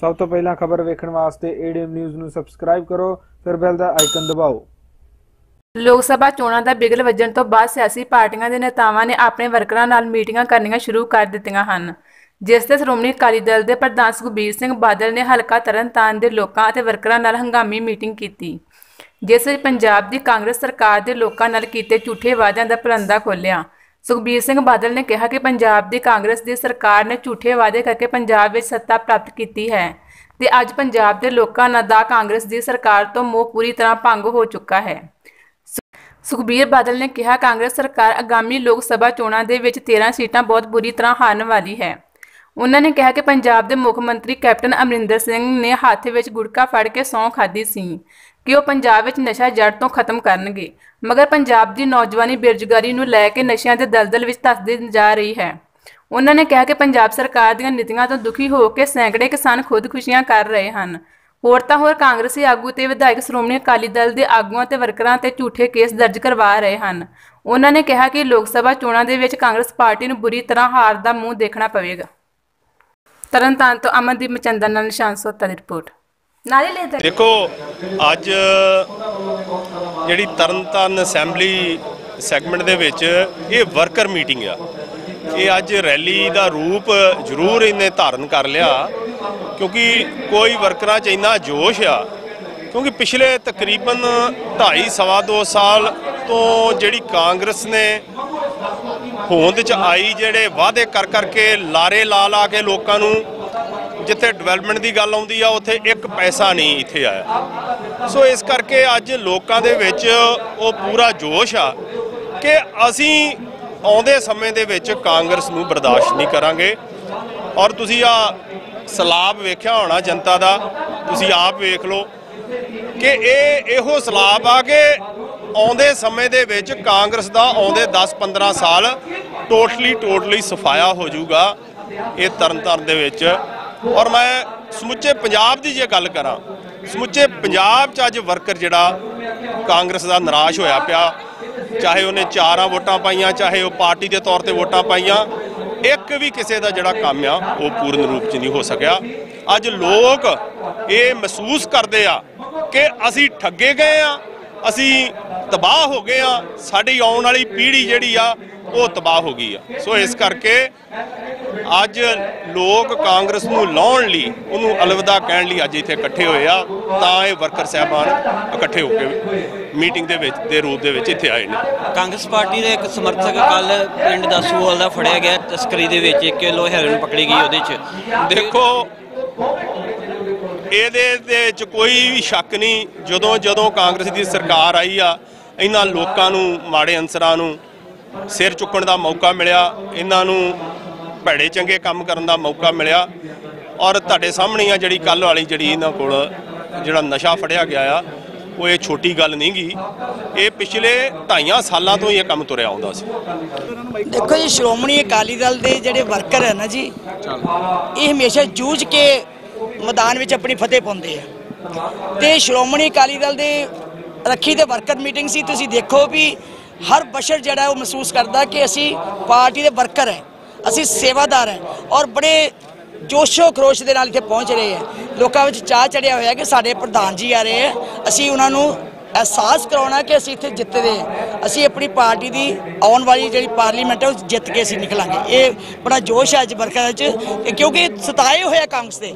ਸਭ ਤੋਂ ਪਹਿਲਾਂ ਖਬਰ ਵੇਖਣ ਵਾਸਤੇ ਏਡੀਐਮ ਨਿਊਜ਼ ਨੂੰ ਸਬਸਕ੍ਰਾਈਬ ਕਰੋ, ਫਿਰ ਬੈਲ ਦਾ ਆਈਕਨ ਦਬਾਓ। ਲੋਕ ਸਭਾ ਚੋਣਾਂ ਦਾ ਬਿਗਲ ਵੱਜਣ ਤੋਂ ਬਾਅਦ ਸਿਆਸੀ ਪਾਰਟੀਆਂ ਦੇ ਨੇਤਾਵਾਂ ਨੇ ਆਪਣੇ ਵਰਕਰਾਂ ਨਾਲ ਮੀਟਿੰਗਾਂ ਕਰਨੀਆਂ ਸ਼ੁਰੂ ਕਰ ਦਿੱਤੀਆਂ ਹਨ। ਜਿਸ ਤੇ ਸ਼੍ਰੋਮਣੀ ਅਕਾਲੀ ਦਲ ਦੇ ਪ੍ਰਧਾਨ ਸੁਖਬੀਰ ਸਿੰਘ ਬਾਦਲ ਨੇ ਹਲਕਾ ਤਰਨਤਾਰਨ ਦੇ ਲੋਕਾਂ ਅਤੇ ਵਰਕਰਾਂ ਨਾਲ ਹੰਗਾਮੀ ਮੀਟਿੰਗ ਕੀਤੀ। ਜਿਸ ਵਿੱਚ ਪੰਜਾਬ ਦੀ ਕਾਂਗਰਸ ਸਰਕਾਰ ਦੇ ਲੋਕਾਂ ਨਾਲ ਕੀਤੇ ਝੂਠੇ ਵਾਅਦਿਆਂ ਦਾ ਪਲੰਦਾ ਖੋਲ੍ਹਿਆ। ਸੁਖਬੀਰ ਸਿੰਘ ਬਾਦਲ ਨੇ ਕਿਹਾ ਕਿ ਪੰਜਾਬ ਦੀ ਕਾਂਗਰਸ ਦੀ ਸਰਕਾਰ ਨੇ ਝੂਠੇ ਵਾਅਦੇ ਕਰਕੇ ਪੰਜਾਬ ਵਿੱਚ ਸੱਤਾ ਪ੍ਰਾਪਤ ਕੀਤੀ ਹੈ ਤੇ ਅੱਜ ਪੰਜਾਬ ਦੇ ਲੋਕਾਂ ਦਾ ਕਾਂਗਰਸ ਦੀ ਸਰਕਾਰ ਤੋਂ ਮੋਹ ਪੂਰੀ ਤਰ੍ਹਾਂ ਭੰਗ ਹੋ ਚੁੱਕਾ ਹੈ। ਸੁਖਬੀਰ ਬਾਦਲ ਨੇ ਕਿਹਾ, ਕਾਂਗਰਸ ਸਰਕਾਰ ਆਗਾਮੀ ਲੋਕ ਸਭਾ ਚੋਣਾਂ ਦੇ ਵਿੱਚ 13 ਸੀਟਾਂ ਬਹੁਤ ਬੁਰੀ ਤਰ੍ਹਾਂ ਹਾਰਨ ਵਾਲੀ ਹੈ। ਉਹਨਾਂ ਨੇ ਕਿਹਾ ਕਿ ਪੰਜਾਬ ਦੇ ਮੁੱਖ ਮੰਤਰੀ ਕੈਪਟਨ ਅਮਰਿੰਦਰ ਸਿੰਘ ਨੇ ਹੱਥ ਵਿੱਚ ਗੁੜਕਾ ਫੜ ਕੇ ਸਹੁੰ ਖਾਧੀ ਸੀ ਕਿ ਉਹ ਪੰਜਾਬ ਵਿੱਚ ਨਸ਼ਾ ਜੜ ਤੋਂ ਖਤਮ ਕਰਨਗੇ। ਮਗਰ ਪੰਜਾਬ ਦੀ ਨੌਜਵਾਨੀ ਬੇਰੁਜ਼ਗਾਰੀ ਨੂੰ ਲੈ ਕੇ ਨਸ਼ਿਆਂ ਦੇ ਦਲਦਲ ਵਿੱਚ ਧੱਸਦੀ ਜਾ ਰਹੀ ਹੈ। ਉਹਨਾਂ ਨੇ ਕਿਹਾ ਕਿ ਪੰਜਾਬ ਸਰਕਾਰ ਦੀਆਂ ਨੀਤੀਆਂ ਤੋਂ ਦੁਖੀ ਹੋ ਕੇ ਸੈਂਕੜੇ ਕਿਸਾਨ ਖੁਦਕੁਸ਼ੀਆਂ ਕਰ ਰਹੇ ਹਨ। ਹੋਰ ਤਾਂ ਹੋਰ ਕਾਂਗਰਸੀ ਆਗੂ ਤੇ ਵਿਧਾਇਕ ਸ਼੍ਰੋਮਣੀ ਅਕਾਲੀ ਦਲ ਦੇ ਆਗੂਆਂ ਤੇ ਵਰਕਰਾਂ ਤੇ ਝੂਠੇ ਕੇਸ ਦਰਜ ਕਰਵਾ ਰਹੇ ਹਨ। ਉਹਨਾਂ ਨੇ ਕਿਹਾ ਕਿ ਲੋਕ ਸਭਾ ਚੋਣਾਂ ਦੇ ਵਿੱਚ ਕਾਂਗਰਸ ਪਾਰਟੀ ਨੂੰ ਬੁਰੀ ਤਰ੍ਹਾਂ ਹਾਰ ਦਾ ਮੂੰਹ ਦੇਖਣਾ ਪਵੇਗਾ। ਤਰਨਤਾਰਨ ਤੋਂ ਅਮਨਦੀਪ ਮਚੰਦਨ ਨਾਲ ਨਿਸ਼ਾਨ ਸੋਤਾ ਦੀ ਰਿਪੋਰਟ। ਨਾਲੇ ਲੈ ਦੇਖੋ, ਅੱਜ ਜਿਹੜੀ ਤਰਨਤਾਰਨ ਅਸੈਂਬਲੀ ਸੈਗਮੈਂਟ ਦੇ ਵਿੱਚ ਇਹ ਵਰਕਰ ਮੀਟਿੰਗ ਆ। ਇਹ ਅੱਜ ਰੈਲੀ ਦਾ ਰੂਪ ਜ਼ਰੂਰ ਇਹਨੇ ਧਾਰਨ ਕਰ ਲਿਆ, ਕਿਉਂਕਿ ਕੋਈ ਵਰਕਰਾਂ 'ਚ ਇੰਨਾ ਜੋਸ਼ ਆ, ਕਿਉਂਕਿ ਪਿਛਲੇ ਤਕਰੀਬਨ 2.5 ਸਵਾ 2 ਸਾਲ ਤੋਂ ਜਿਹੜੀ ਕਾਂਗਰਸ ਨੇ ਹੋਂਦ 'ਚ ਆਈ, ਜਿਹੜੇ ਵਾਅਦੇ ਕਰ ਕਰਕੇ ਲਾਰੇ ਲਾ ਲਾ ਕੇ ਲੋਕਾਂ ਨੂੰ ਜਿੱਥੇ ਡਿਵੈਲਪਮੈਂਟ ਦੀ ਗੱਲ ਆਉਂਦੀ ਆ, ਉੱਥੇ ਇੱਕ ਪੈਸਾ ਨਹੀਂ ਇੱਥੇ ਆਇਆ। ਸੋ ਇਸ ਕਰਕੇ ਅੱਜ ਲੋਕਾਂ ਦੇ ਵਿੱਚ ਉਹ ਪੂਰਾ ਜੋਸ਼ ਆ ਕਿ ਅਸੀਂ ਆਉਂਦੇ ਸਮੇਂ ਦੇ ਵਿੱਚ ਕਾਂਗਰਸ ਨੂੰ ਬਰਦਾਸ਼ਤ ਨਹੀਂ ਕਰਾਂਗੇ। ਔਰ ਤੁਸੀਂ ਆ ਸਲਾਬ ਵੇਖਿਆ ਹੋਣਾ ਜਨਤਾ ਦਾ, ਤੁਸੀਂ ਆਪ ਵੇਖ ਲਓ ਕਿ ਇਹ ਇਹੋ ਸਲਾਬ ਆ ਕਿ ਆਉਂਦੇ ਸਮੇਂ ਦੇ ਵਿੱਚ ਕਾਂਗਰਸ ਦਾ ਆਉਂਦੇ 10-15 ਸਾਲ ਟੋਟਲੀ ਟੋਟਲੀ ਸਫਾਇਆ ਹੋ ਜਾਊਗਾ। ਇਹ ਤਰਨਤਾਰਨ ਦੇ ਵਿੱਚ ਔਰ ਮੈਂ ਸਮੁੱਚੇ ਪੰਜਾਬ ਦੀ ਜੇ ਗੱਲ ਕਰਾਂ, ਸਮੁੱਚੇ ਪੰਜਾਬ 'ਚ ਅੱਜ ਵਰਕਰ ਜਿਹੜਾ ਕਾਂਗਰਸ ਦਾ ਨਿਰਾਸ਼ ਹੋਇਆ ਪਿਆ। ਚਾਹੇ ਉਹਨੇ ਚਾਰਾਂ ਵੋਟਾਂ ਪਾਈਆਂ, ਚਾਹੇ ਉਹ ਪਾਰਟੀ ਦੇ ਤੌਰ ਤੇ ਵੋਟਾਂ ਪਾਈਆਂ, ਇੱਕ ਵੀ ਕਿਸੇ ਦਾ ਜਿਹੜਾ ਕੰਮ ਆ, ਉਹ ਪੂਰਨ ਰੂਪ 'ਚ ਨਹੀਂ ਹੋ ਸਕਿਆ। ਅੱਜ ਲੋਕ ਇਹ ਮਹਿਸੂਸ ਕਰਦੇ ਆ ਕਿ ਅਸੀਂ ਠੱਗੇ ਗਏ ਆ, ਅਸੀਂ ਤਬਾਹ ਹੋ ਗਏ ਆ ਸਾਡੀ ਆਉਣ ਵਾਲੀ ਪੀੜ੍ਹੀ ਜਿਹੜੀ ਆ ਉਹ ਤਬਾਹ ਹੋ ਗਈ ਆ। ਸੋ ਇਸ ਕਰਕੇ ਅੱਜ ਲੋਕ ਕਾਂਗਰਸ ਨੂੰ ਲਾਉਣ ਲਈ ਉਹਨੂੰ ਅਲਵਿਦਾ ਕਹਿਣ ਲਈ ਅੱਜ ਇੱਥੇ ਇਕੱਠੇ ਹੋਏ ਆ ਤਾਂ ਇਹ ਵਰਕਰ ਸਹਿਬਾਨ ਇਕੱਠੇ ਹੋ ਕੇ ਮੀਟਿੰਗ ਦੇ ਵਿੱਚ ਦੇ ਰੂਪ ਦੇ ਵਿੱਚ ਇੱਥੇ ਆਏ ਨੇ। ਕਾਂਗਰਸ ਪਾਰਟੀ ਦੇ ਇੱਕ ਸਮਰਥਕ ਕੱਲ ਪਿੰਡ ਦਸੂਵਾਲ ਦਾ ਫੜਿਆ ਗਿਆ ਤਸਕਰੀ ਦੇ ਵਿੱਚ 1 ਕਿਲੋ ਹੈਰੋਇਨ ਪਕੜੀ ਗਈ ਉਹਦੇ 'ਚ। ਦੇਖੋ ਇਹਦੇ ਦੇ ਵਿੱਚ ਕੋਈ ਵੀ ਸ਼ੱਕ ਨਹੀਂ ਜਦੋਂ ਜਦੋਂ ਕਾਂਗਰਸ ਦੀ ਸਰਕਾਰ ਆਈ ਆ ਇਹਨਾਂ ਲੋਕਾਂ ਨੂੰ, ਮਾੜੇ ਅੰਸਰਾਂ ਨੂੰ ਸਿਰ ਚੁੱਕਣ ਦਾ ਮੌਕਾ ਮਿਲਿਆ, ਇਹਨਾਂ ਨੂੰ ਭੈੜੇ ਚੰਗੇ ਕੰਮ ਕਰਨ ਦਾ ਮੌਕਾ ਮਿਲਿਆ। ਔਰ ਤੁਹਾਡੇ ਸਾਹਮਣੇ ਆ ਜਿਹੜੀ ਕੱਲ ਵਾਲੀ ਜਿਹੜੀ ਇਹਨਾਂ ਕੋਲ ਜਿਹੜਾ ਨਸ਼ਾ ਫੜਿਆ ਗਿਆ ਆ, ਉਹ ਇਹ ਛੋਟੀ ਗੱਲ ਨਹੀਂ ਗੀ। ਇਹ ਪਿਛਲੇ ਢਾਈਆਂ ਸਾਲਾਂ ਤੋਂ ਹੀ ਇਹ ਕੰਮ ਤੁਰਿਆ ਆਉਂਦਾ ਸੀ। ਦੇਖੋ ਜੀ, ਸ਼੍ਰੋਮਣੀ ਅਕਾਲੀ ਦਲ ਦੇ ਜਿਹੜੇ ਵਰਕਰ ਹੈ ਨਾ ਜੀ, ਇਹ ਹਮੇਸ਼ਾ ਜੂਝ ਕੇ ਮੈਦਾਨ ਵਿੱਚ ਆਪਣੀ ਫਤਿਹ ਪਾਉਂਦੇ ਆ। ਤੇ ਸ਼੍ਰੋਮਣੀ ਅਕਾਲੀ ਦਲ ਦੇ ਰੱਖੀ ਦੇ ਵਰਕਰ ਮੀਟਿੰਗ ਸੀ, ਤੁਸੀਂ ਦੇਖੋ ਵੀ ਹਰ ਬਸ਼ਰ ਜਿਹੜਾ ਉਹ ਮਹਿਸੂਸ ਕਰਦਾ ਕਿ ਅਸੀਂ ਪਾਰਟੀ ਦੇ ਵਰਕਰ ਹੈ, ਅਸੀਂ ਸੇਵਾਦਾਰ ਹੈ ਔਰ ਬੜੇ ਜੋਸ਼ੋ ਖਰੋਸ਼ ਦੇ ਨਾਲ ਇੱਥੇ ਪਹੁੰਚ ਰਹੇ ਹੈ। ਲੋਕਾਂ ਵਿੱਚ ਚਾਹ ਚੜਿਆ ਹੋਇਆ ਕਿ ਸਾਡੇ ਪ੍ਰਧਾਨ ਜੀ ਆ ਰਹੇ ਹੈ, ਅਸੀਂ ਉਹਨਾਂ ਨੂੰ ਅਹਿਸਾਸ ਕਰਾਉਣਾ ਕਿ ਅਸੀਂ ਇੱਥੇ ਜਿੱਤਦੇ ਹਾਂ। ਅਸੀਂ ਆਪਣੀ ਪਾਰਟੀ ਦੀ ਆਉਣ ਵਾਲੀ ਜਿਹੜੀ ਪਾਰਲੀਮੈਂਟ ਹੈ, ਉਹ ਜਿੱਤ ਕੇ ਅਸੀਂ ਨਿਕਲਾਂਗੇ। ਇਹ ਬੜਾ ਜੋਸ਼ ਹੈ ਅੱਜ ਵਰਕਰਾਂ 'ਚ, ਕਿਉਂਕਿ ਸਤਾਏ ਹੋਏ ਆ ਕਾਂਗਰਸ ਦੇ।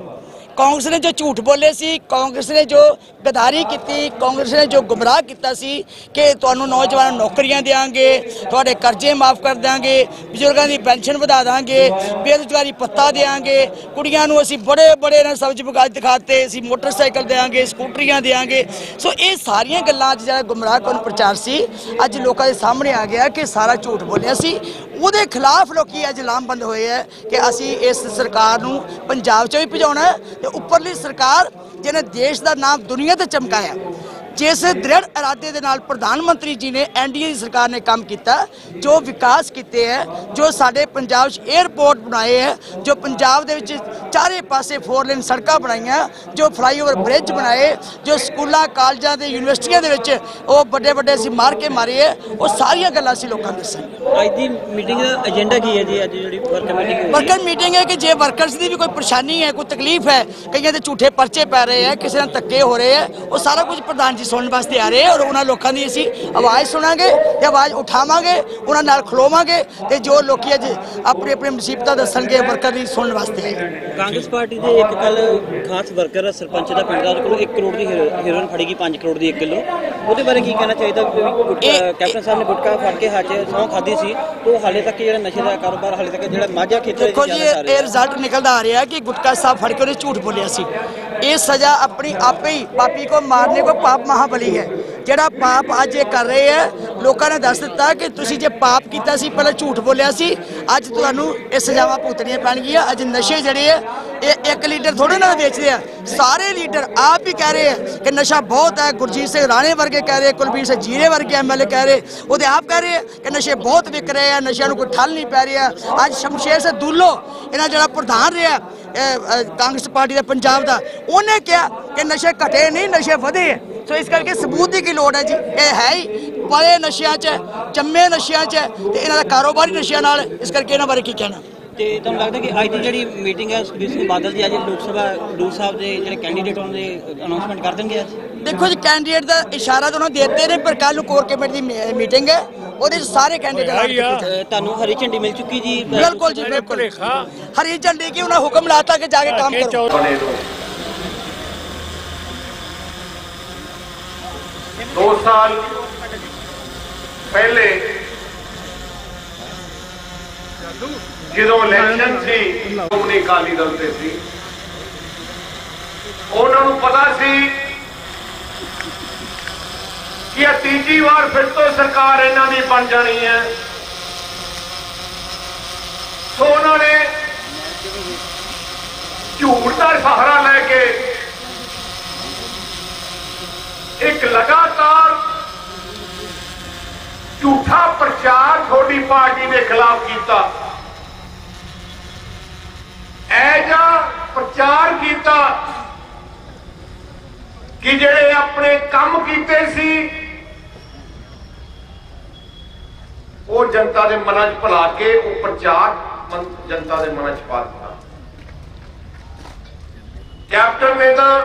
ਕਾਂਗਰਸ ਨੇ ਜੋ ਝੂਠ ਬੋਲੇ ਸੀ, ਕਾਂਗਰਸ ਨੇ ਜੋ ਗਦਾਰੀ ਕੀਤੀ, ਕਾਂਗਰਸ ਨੇ ਜੋ ਗੁੰਮਰਾਹ ਕੀਤਾ ਸੀ ਕਿ ਤੁਹਾਨੂੰ ਨੌਜਵਾਨਾਂ ਨੂੰ ਨੌਕਰੀਆਂ ਦੇਾਂਗੇ ਤੁਹਾਡੇ ਕਰਜ਼ੇ ਮਾਫ ਕਰ ਦਾਂਗੇ ਬਜ਼ੁਰਗਾਂ ਦੀ ਪੈਨਸ਼ਨ ਵਧਾ ਦਾਂਗੇ, ਬੇਰੁਜ਼ਗਾਰੀ ਪੱਤਾ ਦੇਾਂਗੇ ਕੁੜੀਆਂ ਨੂੰ ਅਸੀਂ ਬੜੇ ਬੜੇ ਨਾਲ ਸਬਜ਼ ਬਗਾਜ ਦਿਖਾਤੇ, ਅਸੀਂ ਮੋਟਰਸਾਈਕਲ ਦੇਾਂਗੇ ਸਕੂਟਰੀਆਂ ਦੇਾਂਗੇ ਸੋ ਇਹ ਸਾਰੀਆਂ ਗੱਲਾਂ ਅੱਜ ਜਿਹੜਾ ਗੁੰਮਰਾਹ ਕਰਨ ਪ੍ਰਚਾਰ ਸੀ, ਅੱਜ ਲੋਕਾਂ ਦੇ ਸਾਹਮਣੇ ਆ ਗਿਆ ਕਿ ਸਾਰਾ ਝੂਠ ਬੋਲਿਆ ਸੀ। ਉਹਦੇ ਖਿਲਾਫ ਲੋਕੀ ਅੱਜ ਲਾਮਬੰਦ ਹੋਏ ਹੈ ਕਿ ਅਸੀਂ ਇਸ ਸਰਕਾਰ ਨੂੰ ਪੰਜਾਬ 'ਚ ਵੀ ਭਜਾਉਣਾ ਹੈ ਤੇ ਉੱਪਰਲੀ ਸਰਕਾਰ ਜਿਹਨੇ ਦੇਸ਼ ਦਾ ਨਾਮ ਦੁਨੀਆ ਤੇ ਚਮਕਾਇਆ ਜਿਸ ਦ੍ਰਿੜ ਇਰਾਦੇ ਦੇ ਨਾਲ ਪ੍ਰਧਾਨ ਮੰਤਰੀ ਜੀ ਨੇ ਐਨਡੀਏ ਦੀ ਸਰਕਾਰ ਨੇ ਕੰਮ ਕੀਤਾ ਜੋ ਵਿਕਾਸ ਕੀਤੇ ਹੈ ਜੋ ਸਾਡੇ ਪੰਜਾਬ 'ਚ 에ਅਰਪੋਰਟ ਬਣਾਏ ਹੈ ਜੋ ਪੰਜਾਬ ਦੇ ਵਿੱਚ ਚਾਰੇ ਪਾਸੇ ਫੋਰ ਲੇਨ ਸੜਕਾਂ ਬਣਾਈਆਂ ਜੋ ਫਲਾਈਓਵਰ ਬ੍ਰਿਜ ਬਣਾਏ ਜੋ ਸਕੂਲਾਂ ਕਾਲਜਾਂ ਦੇ ਯੂਨੀਵਰਸਿਟੀਆਂ ਦੇ ਵਿੱਚ ਉਹ ਵੱਡੇ ਵੱਡੇ ਅਸੀਂ ਮਾਰ ਕੇ ਮਾਰੇ ਹੈ ਉਹ ਸਾਰੀਆਂ ਗੱਲਾਂ ਅਸੀਂ ਲੋਕਾਂ ਨੂੰ ਦੱਸਾਂਗੇ। ਅੱਜ ਦੀ ਮੀਟਿੰਗ ਦਾ ਏਜੰਡਾ ਕੀ ਹੈ ਜੀ ਅੱਜ ਜਿਹੜੀ ਵਰਕਰ ਮੀਟਿੰਗ ਵਰਕਰ ਮੀਟਿੰਗ ਹੈ ਕਿ ਜੇ ਵਰਕਰਸ ਦੀ ਵੀ ਕੋਈ ਪਰੇਸ਼ਾਨੀ ਹੈ ਕੋਈ ਤਕਲੀਫ ਹੈ ਕਈਆਂ ਦੇ ਝੂਠੇ ਪਰਚੇ ਪੈ ਰਹੇ ਹੈ ਕਿਸੇ ਨਾਲ ਧੱਕੇ ਹੋ ਰਹੇ ਹੈ ਉਹ ਸਾਰਾ ਕੁਝ ਪ੍ਰਧਾਨ ਜੀ ਸੁਣਨ ਵਾਸਤੇ ਆ ਰਹੇ ਔਰ ਉਹਨਾਂ ਲੋਕਾਂ ਦੀ ਅਸੀਂ ਆਵਾਜ਼ ਸੁਣਾਂਗੇ ਤੇ ਆਵਾਜ਼ ਉਠਾਵਾਂਗੇ ਉਹਨਾਂ ਨਾਲ ਖਲੋਵਾਂਗੇ ਤੇ ਜੋ ਲੋਕੀ ਅੱਜ ਆਪਣੀ ਆਪਣੀ ਮੁਸੀਬਤਾਂ ਦੱਸਣਗੇ ਵਰਕਰ ਦੀ ਸੁਣਨ ਵਾਸਤੇ। ਕਾਂਗਰਸ ਪਾਰਟੀ ਦੇ ਇੱਕ ਕੱਲ ਖਾਸ ਵਰਕਰ ਸਰਪੰਚ ਦਾ ਪਿੰਡ ਦਾ ਕੋਲੋਂ 1 ਕਰੋੜ ਦੀ ਹੈਰੋ- ਹੈਰੋਇਨ ਫੜੀ ਗਈ 5 ਕਰੋੜ ਦੀ 1 ਕਿਲੋ। ਉਹਦੇ ਬਾਰੇ ਕੀ ਕਹਿਣਾ ਚਾਹੀਦਾ? ਕੈਪਟਨ ਸਾਹਿਬ ਨੇ ਗੁਟਕਾ ਫੜ ਕੇ ਹੱਥ ਸਹੁੰ ਖਾਦੀ ਸੀ ਉਹ ਹਾਲੇ ਤੱਕ ਜਿਹੜਾ ਨਸ਼ੇ ਦਾ ਕਾਰੋਬਾਰ ਹਾਲੇ ਤੱਕ ਜਿਹੜਾ ਮਾਝਾ ਖੇਤਰ ਦੇਖੋ ਜੀ ਇਹ ਰਿਜ਼ਲਟ ਨਿਕਲਦਾ ਆ ਰਿਹਾ ਕਿ ਗੁਟਕਾ ਸਾਹਿਬ ਫੜ ਕੇ ਉਹਨੇ ਝੂਠ ਬੋਲਿਆ ਸੀ। ਇਹ ਸਜ਼ਾ ਆਪਣੀ ਆਪੇ ਹੀ ਪਾਪੀ ਕੋ ਮਾਰਨੇ ਕੋ ਪਾਪ ਮਹਾਬਲੀ ਹੈ। ਜਿਹੜਾ ਪਾਪ ਅੱਜ ਇਹ ਕਰ ਰਹੇ ਹੈ, ਲੋਕਾਂ ਨੇ ਦੱਸ ਦਿੱਤਾ ਕਿ ਤੁਸੀਂ ਜੇ ਪਾਪ ਕੀਤਾ ਸੀ, ਪਹਿਲਾਂ ਝੂਠ ਬੋਲਿਆ ਸੀ, ਅੱਜ ਤੁਹਾਨੂੰ ਇਹ ਸਜ਼ਾਵਾਂ ਭੁਗਤਣੀਆਂ ਪੈਣਗੀਆਂ। ਅੱਜ ਨਸ਼ੇ ਜਿਹੜੇ ਹੈ, ਇਹ ਇੱਕ ਲੀਟਰ ਥੋੜੇ ਨਾਲ ਵੇਚਦੇ ਆ। ਸਾਰੇ ਲੀਡਰ ਆਪ ਵੀ ਕਹਿ ਰਹੇ ਹੈ ਕਿ ਨਸ਼ਾ ਬਹੁਤ ਹੈ। ਗੁਰਜੀਤ ਸਿੰਘ ਰਾਣੇ ਵਰਗੇ ਕਹਿ ਰਹੇ, ਕੁਲਬੀਰ ਸਿੰਘ ਜੀਰੇ ਵਰਗੇ ਐਮਐਲਏ ਕਹਿ ਰਹੇ, ਉਹਦੇ ਆਪ ਕਹਿ ਰਹੇ ਹੈ ਕਿ ਨਸ਼ੇ ਬਹੁਤ ਵਿਕ ਰਹੇ ਆ ਨਸ਼ਿਆਂ ਨੂੰ ਕੋਈ ਠੱਲ ਨਹੀਂ ਪੈ ਰਿਹਾ। ਅੱਜ ਸ਼ਮਸ਼ੇਰ ਸਿੰਘ ਦੂਲੋ, ਇਹਨਾਂ ਜਿਹੜਾ ਪ੍ਰਧਾਨ ਰਿਹਾ ਕਾਂਗਰਸ ਪਾਰਟੀ ਦਾ ਪੰਜਾਬ ਦਾ ਉਹਨੇ ਕਿਹਾ ਕਿ ਨਸ਼ੇ ਘਟੇ ਨਹੀਂ ਨਸ਼ੇ ਵਧੇ ਹੈ। ਸੋ ਇਸ ਕਰਕੇ ਸਬੂਤ ਦੀ ਕੀ ਲੋੜ ਹੈ ਜੀ? ਇਹ ਹੈ ਹੀ ਪਲੇ ਨਸ਼ਿਆਂ 'ਚ ਹੈ, ਜੰਮੇ ਨਸ਼ਿਆਂ 'ਚ ਹੈ ਤੇ ਇਹਨਾਂ ਦਾ ਕਾਰੋਬਾਰੀ ਨਸ਼ਿਆਂ ਨਾਲ ਇਸ ਕਰਕੇ ਇਹਨਾਂ ਬਾਰੇ ਕੀ ਕਹਿਣਾ? ਤੇ ਤੁਹਾਨੂੰ ਲੱਗਦਾ ਕਿ ਅੱਜ ਦੀ ਜਿਹੜੀ ਮੀਟਿੰਗ ਹੈ ਸੁਖਬੀਰ ਸਿੰਘ ਬਾਦਲ ਦੀ ਅੱਜ ਲੋਕ ਸਭਾ ਡੂ ਸਾਹਿਬ ਦੇ ਜਿਹੜੇ ਕੈਂਡੀਡੇਟ ਉਹਨਾਂ ਦੇ ਅਨਾਉਂਸਮੈਂਟ ਕਰ ਦੇਣਗੇ ਅੱਜ? ਦੇਖੋ ਜੀ ਕੈਂਡੀਡੇਟ ਦਾ ਇਸ਼ਾਰਾ ਤਾਂ ਉਹਨਾਂ ਦਿੱਤੇ ਨੇ ਪਰ ਕੱਲ ਨੂੰ ਕੋਰ ਕਮੇਟੀ ਦੀ ਮੀਟਿੰਗ ਹੈ ਉਹਦੇ 'ਚ ਸਾਰੇ ਕੈਂਡੀਡੇਟ ਤੁਹਾਨੂੰ ਹਰੀ ਝੰਡੀ ਮਿਲ ਚੁੱਕੀ ਜੀ? ਬਿਲਕੁਲ ਜੀ ਬਿਲਕੁਲ। ਹਰੀ ਝੰਡੀ ਕੀ ਉਹਨਾਂ ਹੁਕਮ ਲਾਤਾ ਕਿ ਜਾ ਕੇ ਕੰਮ ਕਰੋ। ਦੋ। ਸਾਲ ਪਹਿਲੇ ਜਦੋਂ ਇਲੈਕਸ਼ਨ ਸੀ ਉਹਨੇ ਅਕਾਲੀ ਦਲ ਤੇ ਸੀ। ਉਹਨਾਂ ਨੂੰ ਪਤਾ ਸੀ ਕਿ ਇਹ ਤੀਜੀ ਵਾਰ ਫਿਰ ਤੋਂ ਸਰਕਾਰ ਇਹਨਾਂ ਦੀ ਬਣ ਜਾਣੀ ਹੈ। ਸੋ ਉਹਨਾਂ ਨੇ ਝੂਠ ਦਾ ਸਹਾਰਾ ਲੈ ਕੇ ਇੱਕ ਲਗਾਤਾਰ ਝੂਠਾ ਪ੍ਰਚਾਰ ਤੁਹਾਡੀ ਪਾਰਟੀ ਦੇ ਖਿਲਾਫ ਕੀਤਾ। ਐਜਾ ਪ੍ਰਚਾਰ ਕੀਤਾ ਕਿ ਜਿਹੜੇ ਆਪਣੇ ਕੰਮ ਕੀਤੇ ਸੀ ਉਹ ਜਨਤਾ ਦੇ ਮਨਾਂ 'ਚ ਭੁਲਾ ਕੇ ਉਹ ਪ੍ਰਚਾਰ ਜਨਤਾ ਦੇ ਮਨਾਂ 'ਚ ਪਾ ਦਿੱਤਾ। ਕੈਪਟਨ ਨੇ ਤਾਂ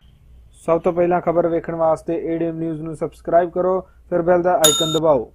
ਸਭ ਤੋਂ ਪਹਿਲਾਂ ਖਬਰ ਵੇਖਣ ਵਾਸਤੇ ਏਡੀਐਮ ਨਿਊਜ਼ ਨੂੰ ਸਬਸਕ੍ਰਾਈਬ ਕਰੋ, ਫਿਰ ਬੈਲ ਦਾ ਆਈਕਨ ਦਬਾਓ।